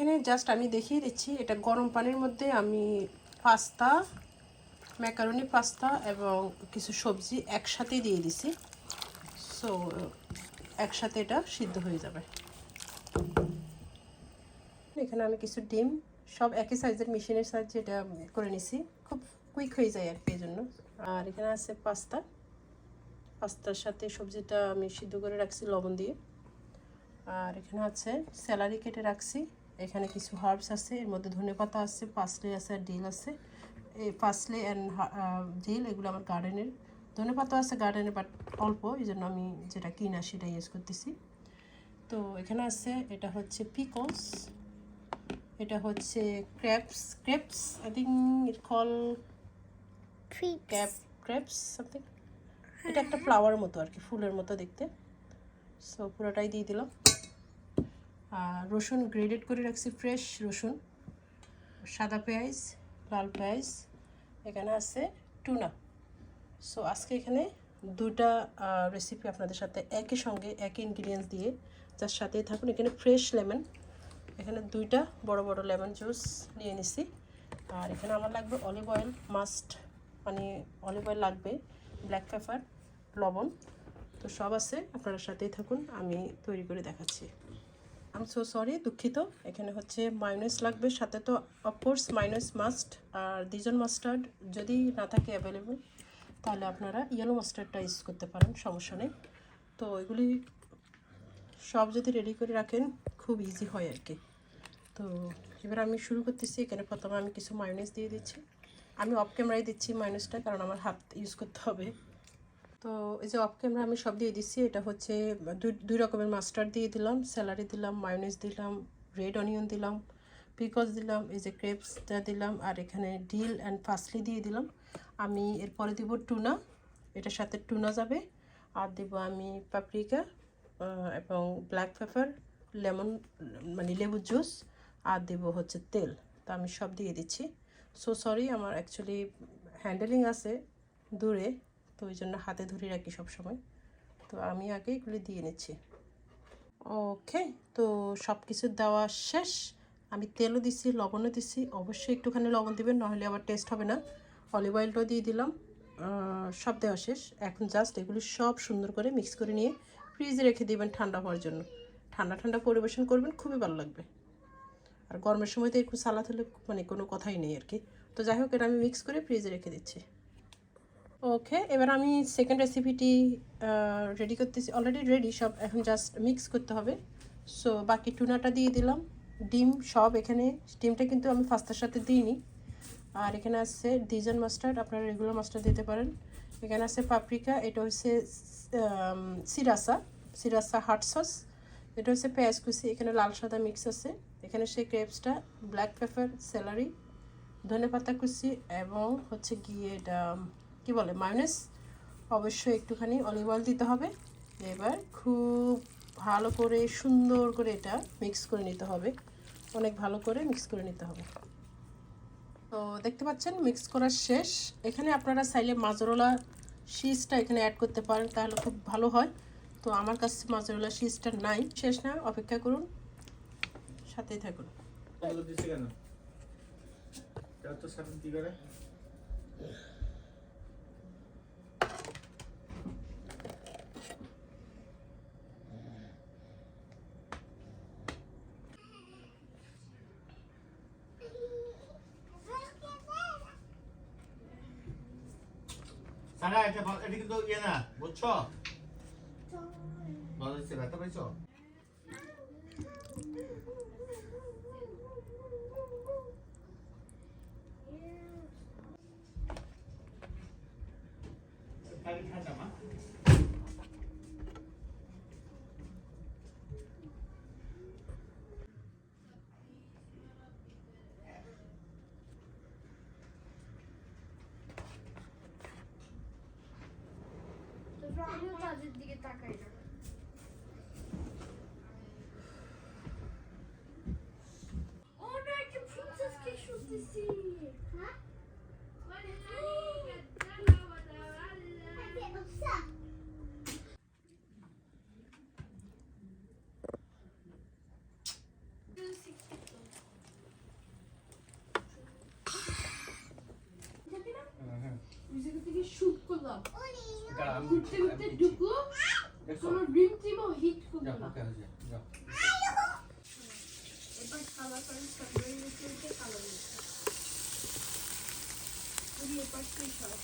এখানে জাস্ট আমি দেখিয়ে দিচ্ছি, এটা গরম পানির মধ্যে আমি পাস্তা ম্যাকারনি পাস্তা এবং কিছু সবজি একসাথে দিয়ে দিছি। সো একসাথে এটা সিদ্ধ হয়ে যাবে। এখানে আমি কিছু ডিম, সব একই সাইজের মেশিনের সাহায্যে এটা করে নিছি, খুব কুইক হয়ে যায় আর কি জন্য আর এখানে আছে পাস্তা। পাস্তার সাথে সবজিটা আমি সিদ্ধ করে রাখছি লবণ দিয়ে। আর এখানে আছে স্যালারি কেটে রাখছি। এখানে কিছু হার্বস আছে এর মধ্যে ধনে পাতা আছে পাসলে আছে আর ডিল আছে। এই পাসলে অ্যান্ড ডিল এগুলো আমার গার্ডেনের ধনে পাতা আছে গার্ডেনের বাট অল্প এই জন্য আমি যেটা কিনা সেটা ইউজ করতেছি। তো এখানে আছে এটা হচ্ছে পিকলস এটা হচ্ছে craps crepes I think it call cap crepes something এটা একটা ফ্লাওয়ার মতো আর কি ফুলের মতো দেখতে। সো পুরোটাই দিয়ে দিলাম। রসুন গ্রেডেড করে রাখছি, ফ্রেশ রসুন, সাদা পেঁয়াজ, লাল পেঁয়াজ, এখানে আছে টুনা। সো আজকে এখানে দুটা রেসিপি আপনাদের সাথে একই সঙ্গে একই ইনগ্রিডিয়েন্টস দিয়ে যার সাথেই থাকুন। এখানে ফ্রেশ লেমন এখানে দুইটা বড় বড় লেমন জুস নিয়ে নিছি। আর এখানে আমার লাগবে অলিভ অয়েল মাস্ট মানে অলিভ অয়েল লাগবে ব্ল্যাক পেপার লবণ। তো সব আছে আপনারা সাথেই থাকুন, আমি তৈরি করে দেখাচ্ছি। আম সো সরি দুঃখিত। এখানে হচ্ছে মাইনাস লাগবে, সাথে তো অফকোর্স মাইনাস মাস্ট আর ডিজন মাস্টার্ড যদি না থাকে অ্যাভেলেবল তাহলে আপনারা ইয়েলো মাস্টার্ডটা ইউজ করতে পারেন, সমস্যা নেই। তো এগুলি সব যদি রেডি করে রাখেন, খুব ইজি হয় আর কি। তো এবার আমি শুরু করতেছি, এখানে প্রথমে আমি কিছু মায়োনেজ দিয়ে দিচ্ছি। আমি অফ ক্যামেরায় দিচ্ছি মায়োনেজটা কারণ আমার হাত ইউজ করতে হবে। তো এই যে অফ ক্যামেরা আমি সব দিয়ে দিচ্ছি, এটা হচ্ছে দুই রকমের মাস্টার্ড দিয়ে দিলাম স্যালারি দিলাম মায়োনেজ দিলাম রেড অনিয়ন দিলাম পিকস দিলাম, এই যে ক্রেপসটা দিলাম, আর এখানে ডিল অ্যান্ড ফাসলি দিয়ে দিলাম। আমি এরপরে দিব টুনা এটার সাথে টুনা যাবে, আর দেবো আমি পাপরিকা এবং ব্ল্যাক পেপার লেমন মানে লেবু জুস আর দেবো হচ্ছে তেল। তা আমি সব দিয়ে দিচ্ছি। সো সরি আমার অ্যাকচুয়ালি হ্যান্ডেলিং আছে দূরে। তো ওই জন্য হাতে ধরে রাখি সব সময় তো আমি আগে এগুলি দিয়ে নিচ্ছি। ওকে, তো সব কিছু দেওয়া শেষ। আমি তেলও দিছি লবণও দিছি অবশ্যই একটুখানি লবণ দিবেন, নাহলে আবার টেস্ট হবে না। অলিভ অয়েলটাও দিয়ে দিলাম। সব দেওয়া শেষ। এখন জাস্ট এগুলি সব সুন্দর করে মিক্স করে নিয়ে ফ্রিজে রেখে দিবেন ঠান্ডা হওয়ার জন্য। ঠান্ডা ঠান্ডা পরিবেশন করবেন, খুবই ভালো লাগবে। আর গরমের সময় তো একটু সালাদ হলে মানে কোনো কথাই নেই আর কি। তো যাই হোক, এটা আমি মিক্স করে ফ্রিজে রেখে দিচ্ছি। ওকে এবার আমি সেকেন্ড রেসিপিটি রেডি করতেছি অলরেডি রেডি সব এখন জাস্ট মিক্স করতে হবে। সো বাকি টুনাটা দিয়ে দিলাম, ডিম সব এখানে, ডিমটা কিন্তু আমি ফাস্তার সাথে দিইনি। আর এখানে আছে ডিজন মাস্টার্ড আপনারা রেগুলার মাস্টার্ড দিতে পারেন। এখানে আছে পাপরিকা এটা হচ্ছে সিরাসা সিরাসা হাট সস এটা হচ্ছে পেঁয়াজ কুচি, এখানে লাল সাদা মিক্স আছে। এখানে সেই ক্রেপসটা ব্ল্যাক পেপার স্যালারি ধনে পাতা কুচি, এবং হচ্ছে গিয়ে এটা কি বলে, মায়োনেস, অবশ্যই একটুখানি অলিভ অয়েল দিতে হবে। এবার খুব ভালো করে, সুন্দর করে এটা মিক্স করে নিতে হবে। অনেক ভালো করে মিক্স করে নিতে হবে। তো দেখতে পাচ্ছেন মিক্স করার শেষ। এখানে আপনারা চাইলে মাজরোলা শিজটা এখানে অ্যাড করতে পারেন, তাহলে খুব ভালো হয়। তো আমার কাছে মাজরোলা শিজটা নাই। শেষ না, অপেক্ষা করুন। সাথেই থাকুন। কেন যার তো সাথে কি করে সারা এটা ভ- এটা কিন্তু ইয়ে না বুঝছ ভালো হচ্ছে ব্যথা পাইছো 가리 আমিও তাদের দিকে তাকাই না। ওটা একটা kiss with the হ্যাঁ ওই জায়গা থেকে শুট করলাম। ঘুরতে ঘুরতে আমি দিচ্ছি। ঢুকলো দেখছ? কোনো ড্রিম টিমও হিট করল। না এবার কালার করে সাবমেরিন নিচে কালার এপাশ থেকে সব।